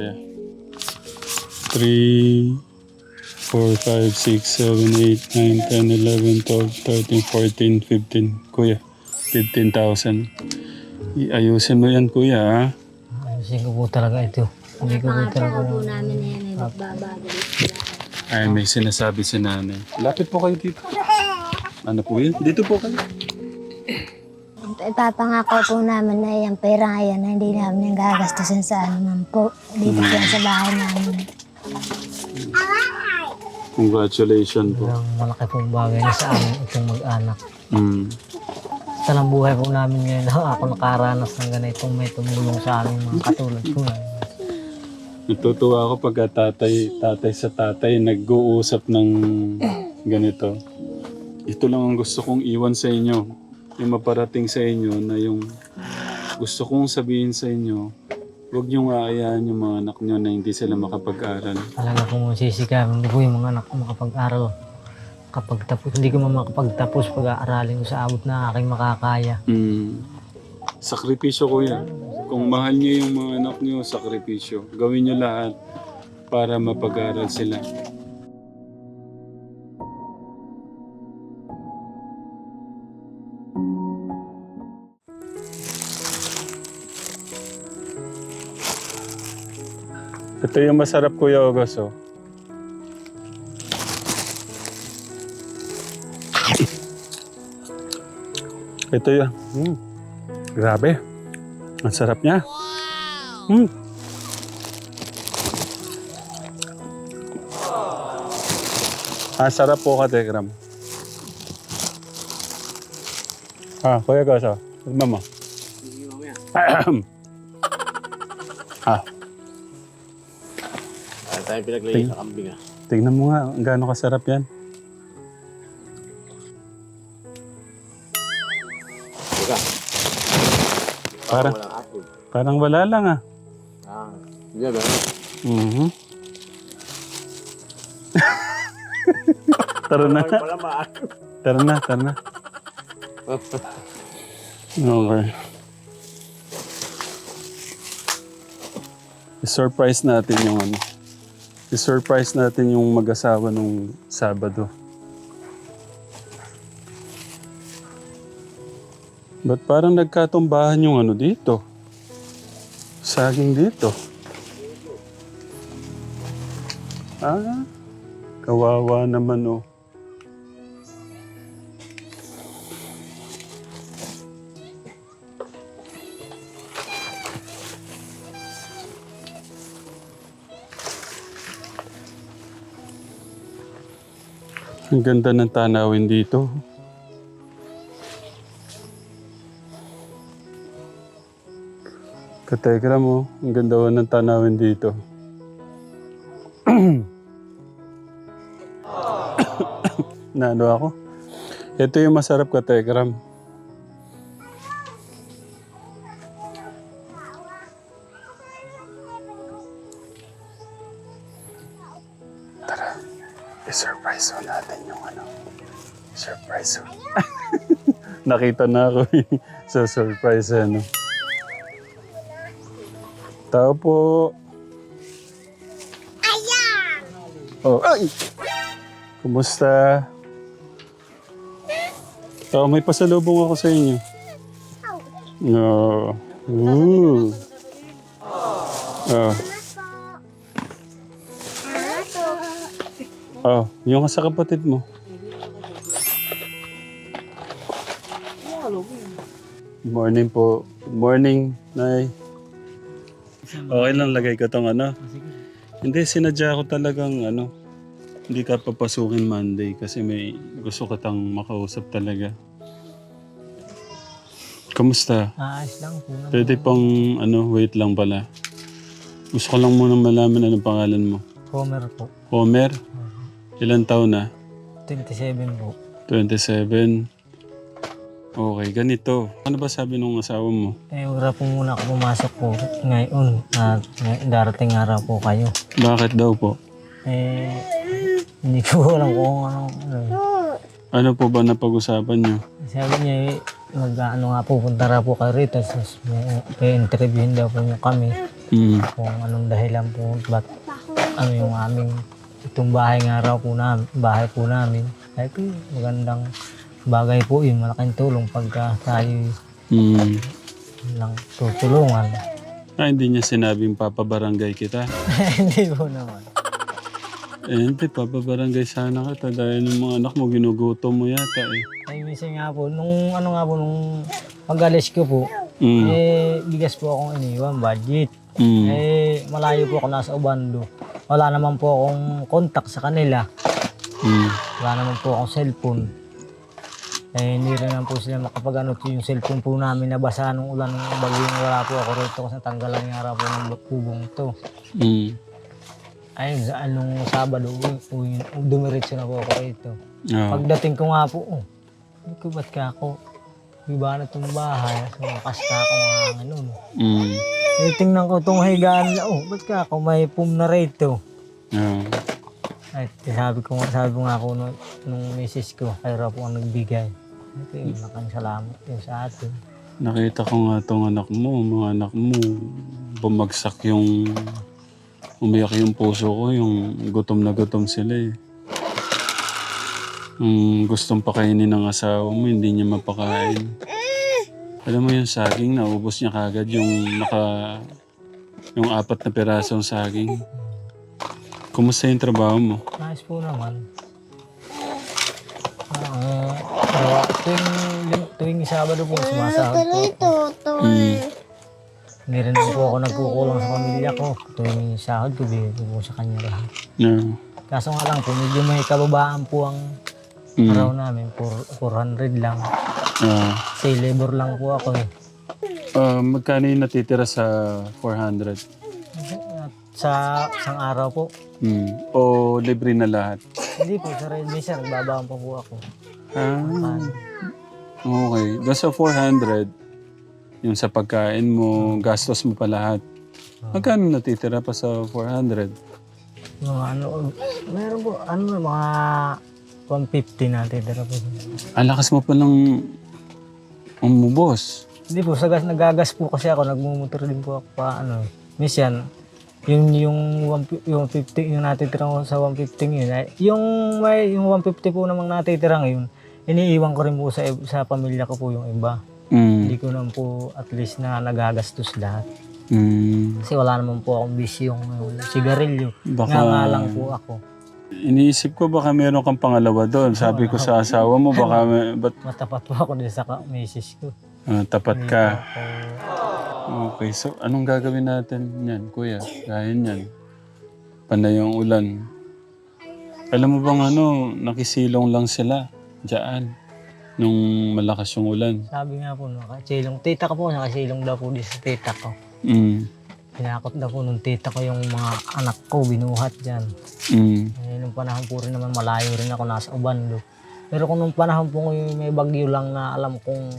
kuya. 3, 4, 5, 6, 7, 8, 9, 10, 11, 12, 13, 14, 15. Kuya, 15,000. Iayusin mo yan, kuya, ha? Ayusin ko po talaga ito. Hindi ko po talaga... po namin na yan ay nagbabagal. Ay, may sinasabi si nanay. Lapit po kayo dito. Ano po yan? Dito po kayo. Ipapangako po namin na yung pera nga yan na hindi namin yung gagastusin sa ano man po. Dito po yan sa bahay namin. Congratulations po. Ang malaki pong bagay na sa amin itong mag-anak. Mm. Sa lang buhay po namin ngayon na ako nakaranas ng ganitong may tumulong sa amin mga katulad ko. Natutuwa ako pagka tatay, tatay sa tatay nag-uusap ng ganito. Ito lang ang gusto kong iwan sa inyo. Yung maparating sa inyo na yung gusto kong sabihin sa inyo, huwag niyong aayaan yung mga anak niyo na hindi sila makapag-aral. Talaga pong sisikapin ko yung mga anak ko makapag-aral. Kapag tapos, hindi ko makapagtapos pag-aaralin ko sa abot na aking makakaya. Mm. Sakripisyo ko yan. Kung mahal niyo yung mga anak niyo, sakripisyo. Gawin niyo lahat para mapag-aral sila. Ito yung masarap Kuya August, oh. Ito yun. Mm. Grabe. Ang sarap niya. Mm. Ah, sarap po ka, Tegram. Ah, Kuya Goso. Tignan mo. ah, tayo pinaglagay sa kambing ah. tignan mo nga. Gaano kasarap yan. Teka, Parang, walang asin. parang wala lang ah. Ah, hindi ba? Mhm. Tara na. Wala maasin. Tara na, tara na. Okay. I-surprise natin yung ano. I-surprise natin yung mag-asawa nung Sabado. Ba't parang nagkatumbahan yung ano dito? Saging dito. Ah, kawawa naman oh. Ang ganda ng tanawin dito. Kategra mo, ang ganda ng tanawin dito. Naano ako? Ito yung masarap kategram. Nakita na ako sa surprise ano. Tao po. Ayan! Oh, ay! Kumusta? Tao, may pasalubong ako sa inyo. No. Ooh. Oh. Oh, yung sa kapatid mo. Morning po. Good morning, Nay. Okay lang, lagay ko tong ano. Hindi, sinadya ko talagang ano. Hindi ka papasukin Monday kasi may gusto ka tang makausap talaga. Kamusta? Aayos lang po. naman. Pwede pang ano, wait lang pala. Gusto ko lang muna malaman anong pangalan mo. Homer po. Homer? Ilan taon na? 27 po. 27. Okay, ganito. Ano ba sabi nung asawa mo? Eh, wala po muna ako pumasok po ngayon at ngay- darating araw po kayo. Bakit daw po? Eh, hindi ko alam kung ano. ano. Ano po ba napag-usapan nyo? Sabi niya, eh, mag ano nga pupunta raw po kayo rito. Tapos may, interviewin daw po niyo kami. Mm. kung anong dahilan po, ba't ano yung aming itong bahay nga raw po namin, bahay po namin. Ay po, magandang bagay po yun, malaking tulong pagka tayo Mm. lang tutulungan. Ah, hindi niya sinabing papabarangay kita. Hindi po naman. Eh, hindi, papabarangay sana kita dahil ng mga anak mo ginugutom mo yata eh. Ay, minsan nga po, nung ano nga po, nung pag-alis ko po, Mm. eh, bigas po akong iniwan, budget. Mm. Eh, malayo po ako nasa Ubando. Wala naman po akong contact sa kanila. Mm. Wala naman po akong cellphone. Eh, hindi rin naman po sila makapag-ano yung cellphone po namin nabasa nung ulan ng bagyong wala po ako rito kasi natanggalan nga raw po ng bubong to. Mm. Ayun, sa anong Sabado, uwi, dumiretso na po ako rito. Ah. Pagdating ko nga po, oh, sabi ko, ba't ka ako? Iba na itong bahay. So, kasta ako mga ganun. Mm. Eh, tingnan ko itong higaan na, oh, ba't ka ako may pum na rito? Ah. Ay, sabi ko, sabi ko nga ako nung, nung misis ko, kaya po ang nagbigay. Ito yung malaking salamat yun sa atin. Nakita ko nga tong anak mo, mga anak mo, bumagsak yung, umiyak yung puso ko, yung gutom na gutom sila eh. Yung gustong pakainin ng asawa mo, hindi niya mapakain. Alam mo yung saging, naubos niya kagad yung naka, yung apat na pirasong saging. Kumusta yung trabaho mo? Nice po naman. Ah, uh, tuwing, tuwing Sabado po, sumasahod po ako. Mm. Hindi rin po ako nagkukulang sa pamilya ko. Tuwing sahod ko, bigay ko po sa kanya lahat. No. Kaso nga lang po, medyo may kababaan po ang Mm. araw namin. Four- 400 lang. Ah. Say labor lang po ako eh. Ah, magkano yung natitira sa 400? At sa isang araw po, Hmm. O libre na lahat? hindi po, sa Red Mesa, nagbabaan pa po ako. Ah, okay. Doon sa 400, yung sa pagkain mo, gastos mo pa lahat. Magkano natitira pa sa 400? Mga ano, meron po, ano, mga 150 natin tira po. Ang lakas mo pa ng umubos. Hindi po, sa gas, nagagas po kasi ako, nagmumotor din po ako pa, ano, misyan, yun yung, one- yung 50, yung natitira ko sa 150 yun, ay, yung may, yung 150 po namang natitira ngayon, iniiwan ko rin po sa, sa pamilya ko po yung iba. Mm. Hindi ko naman po at least na nagagastos lahat. Mm. Kasi wala naman po akong bisyo yung, sigarilyo. Baka- Nga nga lang po ako. Iniisip ko baka meron kang pangalawa doon. Sabi ko sa asawa mo, baka may, ba't Matapat po ako din sa ka- misis ko. ah, tapat ka. Okay, so anong gagawin natin yan, kuya? Gaya niyan. Panay yung ulan. Alam mo bang ano, nakisilong lang sila dyan nung malakas yung ulan. sabi nga po, nakasilong. Tita ko po, nakasilong daw po di sa tita ko. Mm. Pinakot daw po nung tita ko yung mga anak ko, binuhat dyan. Mm. Eh, nung panahon po rin naman, malayo rin ako, nasa Ubando. Pero kung nung panahon po yung may bagyo lang na alam kong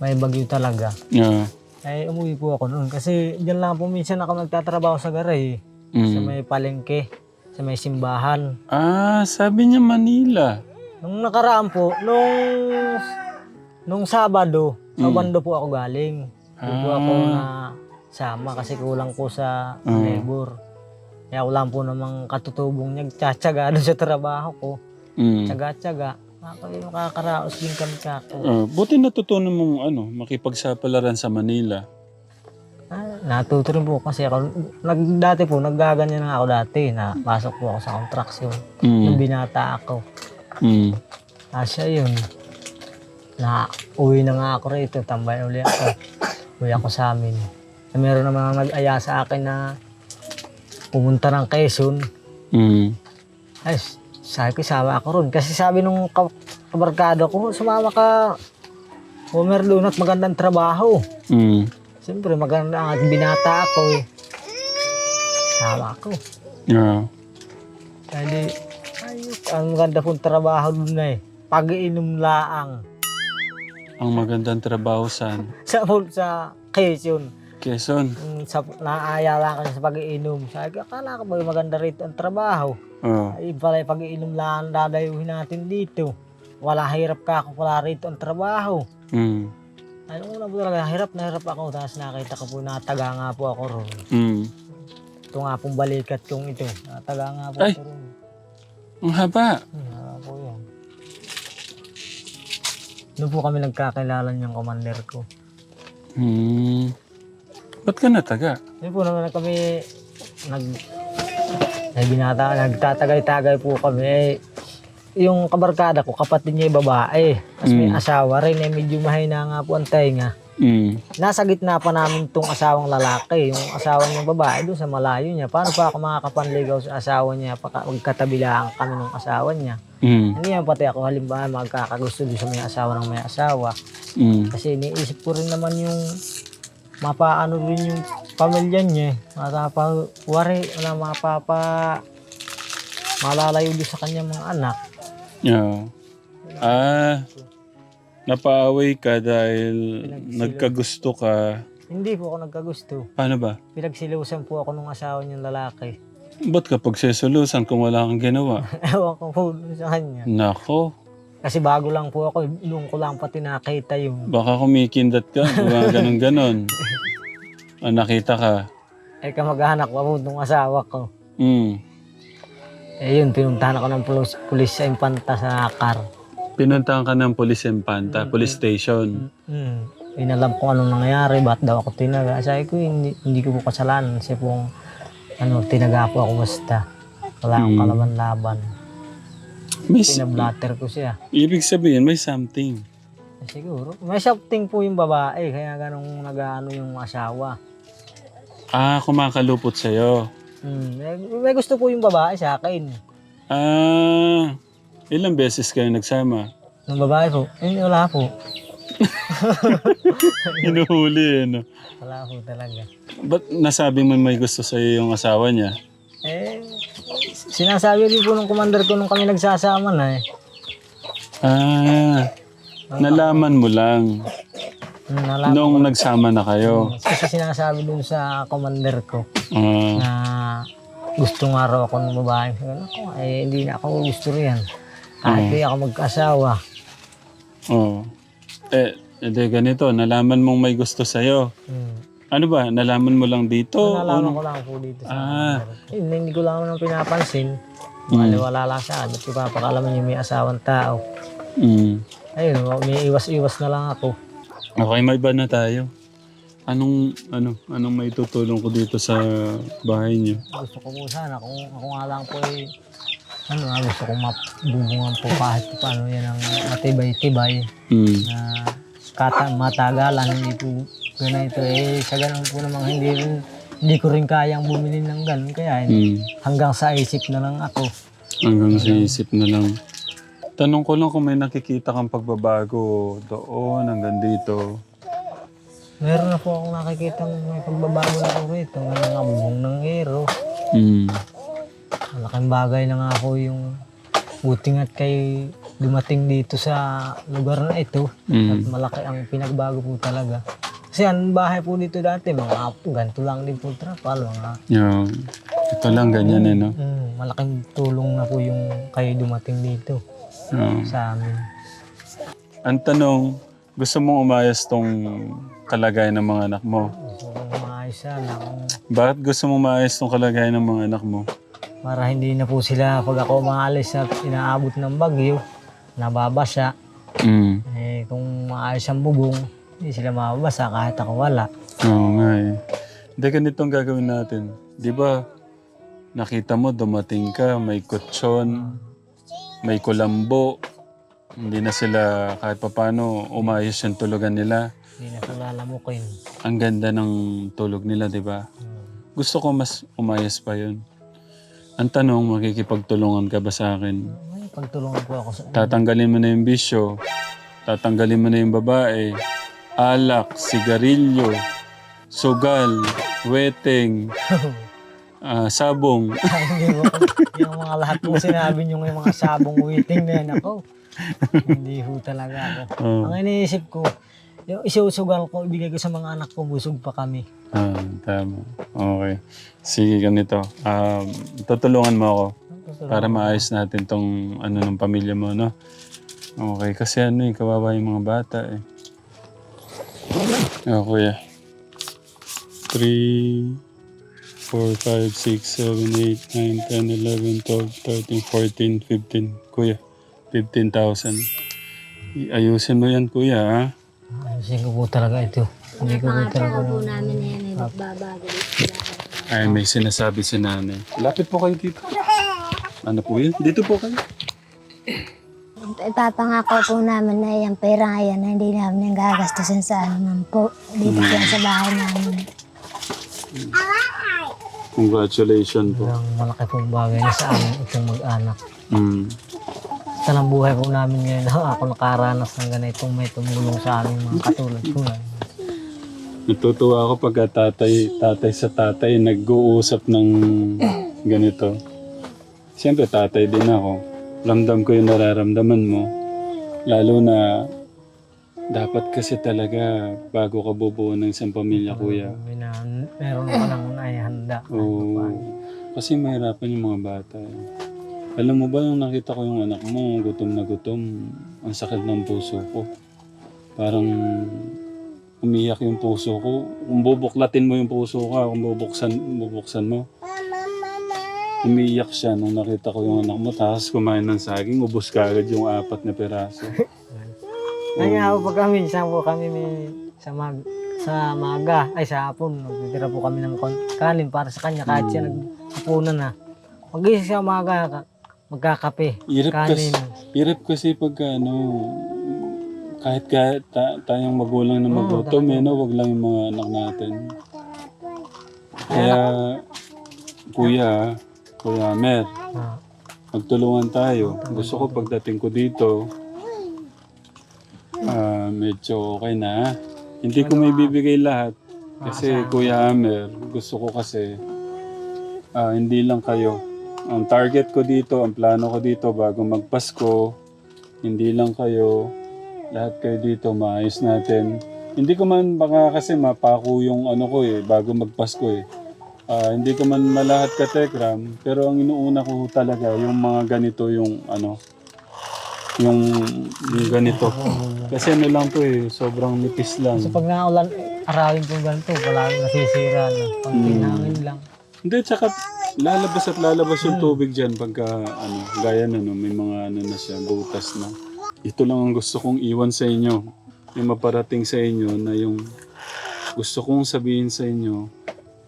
may bagyo talaga, Yeah. ay umuwi po ako noon. Kasi dyan lang po minsan ako nagtatrabaho sa garay, sa Mm. may palengke, sa may simbahan. Ah, sabi niya Manila. Nung nakaraan po, nung nung Sabado, sa Mm. Ubando po ako galing. Doon po ako Ah. na sama kasi kulang po sa Ah. labor. Kaya wala po namang katutubong niya, tsatsaga doon sa trabaho ko. Mm. Tsaga-tsaga. Makakaraos din kami kako. Ah, buti natutunan mong ano, makipagsapalaran sa Manila. Ah, natuto rin po kasi ako, nag, dati po, naggaganyan na ako dati, na pasok po ako sa contraction. Nung Mm. binata ako. Mm. Asya yun. Na uwi na nga ako rito, tambay uli ako. Uwi ako sa amin. Na meron naman nag-aya sa akin na pumunta ng Quezon. Mm. Ay, sabi ko, sama ako ron. Kasi sabi nung ka- kabarkado ko, sumama ka. Homer doon at magandang trabaho. Mm. Siyempre, maganda at binata ako eh. Sama ako. Yeah. Kaya ayok, ang ganda pong trabaho na eh. Pag-iinom laang. Ang magandang trabaho saan? Sa, sa Quezon. Quezon. Mm, Sa, naaya lang ako sa pag-iinom. Sabi ko, akala ko ba maganda rito ang trabaho? Oh. Ay, pala pag-iinom lang ang dadayuhin natin dito. Wala hirap ka ako pala rito ang trabaho. Mm. Nung una po talaga, hirap na hirap ako. Tapos nakita ko po, nataga nga po ako ron. Mm. Ito nga pong balikat kong ito. Nataga nga po Ay! ako ron. Ang haba. Hmm, wala po yan. Doon po kami nagkakilala niyang commander ko. Hmm. Ba't ka nataga? Yun po naman kami nag nagbinata, nagtatagay-tagay po kami. Yung kabarkada ko, kapatid niya yung babae. Tapos may Mm. asawa rin, eh, medyo mahina nga po ang tainga. Mm. Nasa gitna pa namin tong asawang lalaki, yung asawa niyang babae doon sa malayo niya. Paano pa ako makakapanligaw sa asawa niya? Magkatabilaan kami ng asawa niya. Mm. Ano yan pati ako halimbawa magkakagusto doon sa may asawa ng may asawa. Mm. Kasi iniisip ko rin naman yung mapaano rin yung pamilya niya. eh. Mapapawari, wala mapapa malalayo din sa kanya mga anak. Yeah. Ah. Napaaway ka dahil nagkagusto ka. Hindi po ako nagkagusto. Paano ba? Pinagsilusan po ako ng asawa niyang lalaki. Ba't ka pagsesolusan kung wala kang ginawa? Ewan ko po sa kanya. Nako. Kasi bago lang po ako, noong ko lang pati nakita yung... Baka kumikindat ka. Baka ganun ganon. Ah, nakita ka. Eh, kamag-anak pa po nung asawa ko. Mm. Eh yun, pinuntahan ako ng pulis, pulis sa Impanta sa car. Pinuntahan ka ng police empanta, police station. Hmm. Inalam ko anong nangyari, ba't daw ako tinaga. Sabi ko, hindi, hindi ko po kasalanan. Kasi pong, ano, tinaga po ako basta. Wala akong Hmm. kalaban-laban. May, s- Pinablatter ko siya. ibig sabihin, may something. Eh, siguro. May something po yung babae, kaya ganong nag-ano yung asawa. Ah, kumakalupot sa'yo. Hmm. May, may gusto po yung babae sa akin. Ah, ilang beses kayo nagsama? Nung babae po, eh, wala po. Hinuhuli eh, no? Wala po talaga. Ba't nasabi mo may gusto sa'yo yung asawa niya? Eh, sinasabi rin po ng commander ko nung kami nagsasama na eh. Ah, nalaman mo lang Hmm, Wala nung nagsama na kayo. Kasi sinasabi dun sa commander ko Ah, na gusto nga raw ako ng babae. Sabi ko, eh, hindi na ako gusto riyan. Kahit di ako mag-asawa. oh. Eh, edi ganito, nalaman mong may gusto sa'yo. Hmm. Ano ba, nalaman mo lang dito? Nalaman o- ko lang po dito sa Ah, Eh, hindi ko lang naman pinapansin. Maliwala lang siya. Ba't ipapakalaman niya may asawang tao? mm. Ayun, may iwas-iwas na lang ako. Okay, may iba na tayo. Anong, ano, anong may tutulong ko dito sa bahay niyo? Gusto ko po sana, kung ako nga lang po eh, ano nga, gusto kong mabubungan po kahit pa paano yan ang matibay-tibay Mm. na kata matagalan, hindi po ganito eh, sa ganun po namang hindi rin, hindi ko rin kayang bumili ng ganun, kaya Mm. hanggang sa isip na lang ako. Hanggang sa isip na lang. Tanong ko lang kung may nakikita kang pagbabago doon hanggang dito. Meron na po akong nakikita may pagbabago na po rito, nga nangabong ng hero. Mm. Malaking bagay na nga po yung buting at kay dumating dito sa lugar na ito. At Mm. malaki ang pinagbago po talaga. Kasi ang bahay po dito dati, mga ganito lang din po trapal. Mga, Yan. Ito lang, ganyan eh, no? mm, malaking tulong na po yung kayo dumating dito Oo. sa amin. Ang tanong, gusto mong umayos tong kalagayan ng mga anak mo? So, kung maayos sana, kung Bakit gusto mong maayos tong kalagayan ng mga anak mo? Para hindi na po sila pag ako maalis at inaabot ng bagyo, nababasa. Mm. Eh, kung maayos ang bubong, hindi sila mababasa kahit ako wala. Oo nga eh. Hindi, ganito ang gagawin natin. Di ba, nakita mo, dumating ka, may kutsyon, may kulambo. Hindi na sila kahit papano umayos yung tulugan nila. Hindi na sila lamukin. Ang ganda ng tulog nila, di ba? Hmm. Gusto ko mas umayos pa yun. Ang tanong, makikipagtulungan ka ba sa akin? May pagtulungan po ako sa... Tatanggalin mo na yung bisyo. Tatanggalin mo na yung babae. Alak, sigarilyo, sugal, weteng, ah, sabong. Hindi yung mga lahat po sinabi nyo yung mga sabong waiting na yan ako. Hindi ho talaga ako. Oh. Ang iniisip ko, yung isusugal ko, ibigay ko sa mga anak ko, busog pa kami. Ah, tama. Okay. Sige, ganito. Um, tutulungan mo ako para maayos natin tong ano ng pamilya mo, no? Okay, kasi ano eh, kawawa yung mga bata eh. Ah, kuya. 3, 4, 5, 6, 7, 8, 9, 10, 11, 12, 13, 14, 15. Kuya, 15,000. I- Ayusin mo yan, kuya, ha? Ayusin ko po talaga ito. Hindi ko po talaga. po namin na yan ay nagbabago dito. Ay, may sinasabi si nanay. Lapit po kayo dito. Ano po yan? Dito po kayo. Ipapangako po namin na yung pera yan na hindi namin yung gagastusin sa ano man po. Dito yan sa bahay namin. Congratulations po. Ang malaki pong bagay na sa amin itong mag-anak. Mm. Sa lang buhay po namin ngayon, ako nakaranas ng ganitong may tumulong sa amin mga katulad ko yan. Natutuwa ako pag tatay, tatay sa tatay nag-uusap ng ganito. Siyempre tatay din ako. Ramdam ko yung nararamdaman mo. Lalo na dapat kasi talaga bago ka bubuo ng isang pamilya, kuya. May na, meron ka lang naihanda. Oo. Kasi mahirapan yung mga bata. eh. Alam mo ba yung nakita ko yung anak mo, gutom na gutom, ang sakit ng puso ko. Parang umiyak yung puso ko. Kung bubuklatin mo yung puso ko, kung bubuksan, bubuksan mo. Umiiyak siya nung nakita ko yung anak mo. Tapos kumain ng saging, ubos ka agad yung apat na peraso. Kaya po pag kami, isang po kami may, sa, mag, sa maga, ay sa hapon, nagtitira po kami ng kanin para sa kanya kahit siya naghapunan na. Pag-isip siya umaga, ka- magkakape, Hirap kasi, hirap kasi pag ano, kahit kahit ta- tayong magulang na magutom, eh, no, wag lang yung mga anak natin. Kaya, kuya, kuya Mer, Ah, magtulungan tayo. Gusto ko pagdating ko dito, ah, medyo okay na. Hindi ko may bibigay lahat. Kasi Kuya Amer, gusto ko kasi ah, hindi lang kayo. Ang target ko dito, ang plano ko dito bago magpasko, hindi lang kayo, lahat kayo dito, maayos natin. Hindi ko man baka kasi mapako yung ano ko eh, bago magpasko eh. Ah, hindi ko man malahat ka Tekram, pero ang inuuna ko talaga yung mga ganito yung ano, yung, yung ganito. Kasi ano lang to eh, sobrang nipis lang. So pag naulan, arawin po ganito, wala nasisira na. Pag Hmm. lang. Hindi, tsaka lalabas at lalabas yung tubig dyan pagka ano, gaya na no, may mga ano na siya, butas na. Ito lang ang gusto kong iwan sa inyo. Yung maparating sa inyo na yung gusto kong sabihin sa inyo,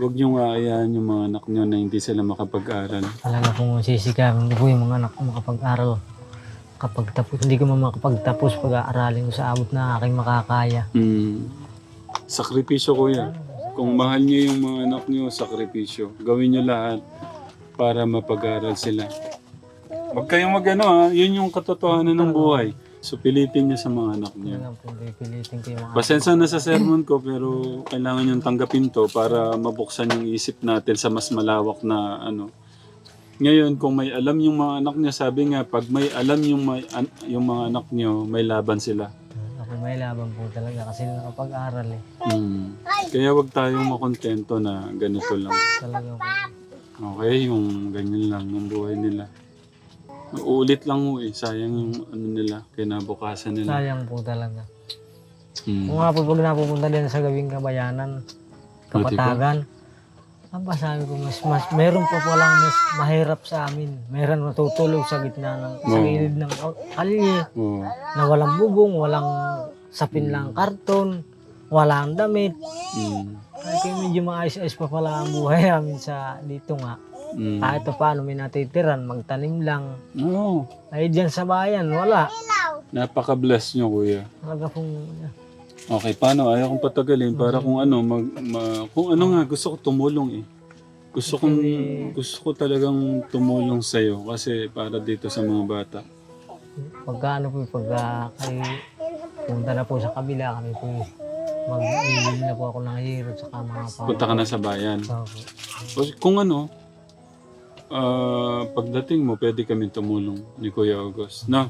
huwag niyong aayaan yung mga anak niyo na hindi sila makapag-aral. Talaga pong sisikapin ko yung mga anak ko makapag-aral. Kapag tapos, hindi ko makapagtapos pag-aaralin ko sa abot na aking makakaya. Mm. Sakripisyo kuya. Kung mahal niyo yung mga anak niyo, sakripisyo. Gawin niyo lahat para mapag-aral sila. Huwag kayong magano ha. Yun yung katotohanan ng buhay. So pilitin niyo sa mga anak po pipilitin ko yung mga Pasensya na sa sermon ko pero kailangan yung tanggapin to para mabuksan yung isip natin sa mas malawak na ano. Ngayon, kung may alam yung mga anak niya, sabi nga, pag may alam yung, may, an- yung mga anak niyo, may laban sila. Ako may laban po talaga kasi nakapag-aral eh. Mm. Kaya wag tayong makontento na ganito lang. Talaga po. Okay, yung ganyan lang yung buhay nila. Uulit lang mo eh, sayang yung ano nila, kinabukasan nila. Sayang po talaga. Mm. Kung nga po pag napupunta din sa gawing kabayanan, kapatagan, ang ba sabi ko, mas, mas, meron pa palang mas mahirap sa amin. Meron matutulog sa gitna ng, sa gilid ng kalye, Oo. na walang bubong, walang sapin lang karton, walang damit. Mm. Kaya medyo maayos-ayos pa pala ang buhay namin sa dito nga. Mm. Kahit pa paano may natitiran, magtanim lang. Oo. Ay dyan sa bayan, wala. Napaka-bless nyo, kuya. Talaga pong, Okay, paano? Ayaw kong patagalin para kung ano, mag, ma- kung ano nga, gusto ko tumulong eh. Gusto kong, gusto ko talagang tumulong sa'yo kasi para dito sa mga bata. pagka ano po, pagka kayo punta na po sa kabila, kami po mag-ilim na po ako ng hero sa mga pa. Punta ka na sa bayan. Opo. O, kung ano, ah, pagdating mo, pwede kami tumulong ni Kuya August. No?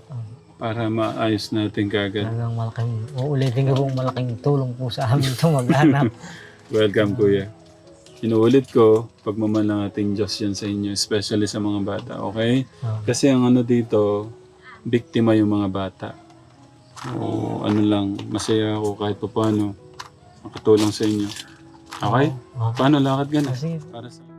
Para maayos natin kagad. Talagang malaking, uulitin ko pong malaking tulong po sa amin ito mag-anak. Welcome, Kuya. Inuulit ko, pagmamahal ng ating Diyos yan sa inyo, especially sa mga bata, okay? Kasi ang ano dito, biktima yung mga bata. O ano lang, masaya ako kahit pa paano. makatulong sa inyo. Okay? Paano lakad ka na? sige. Para sa...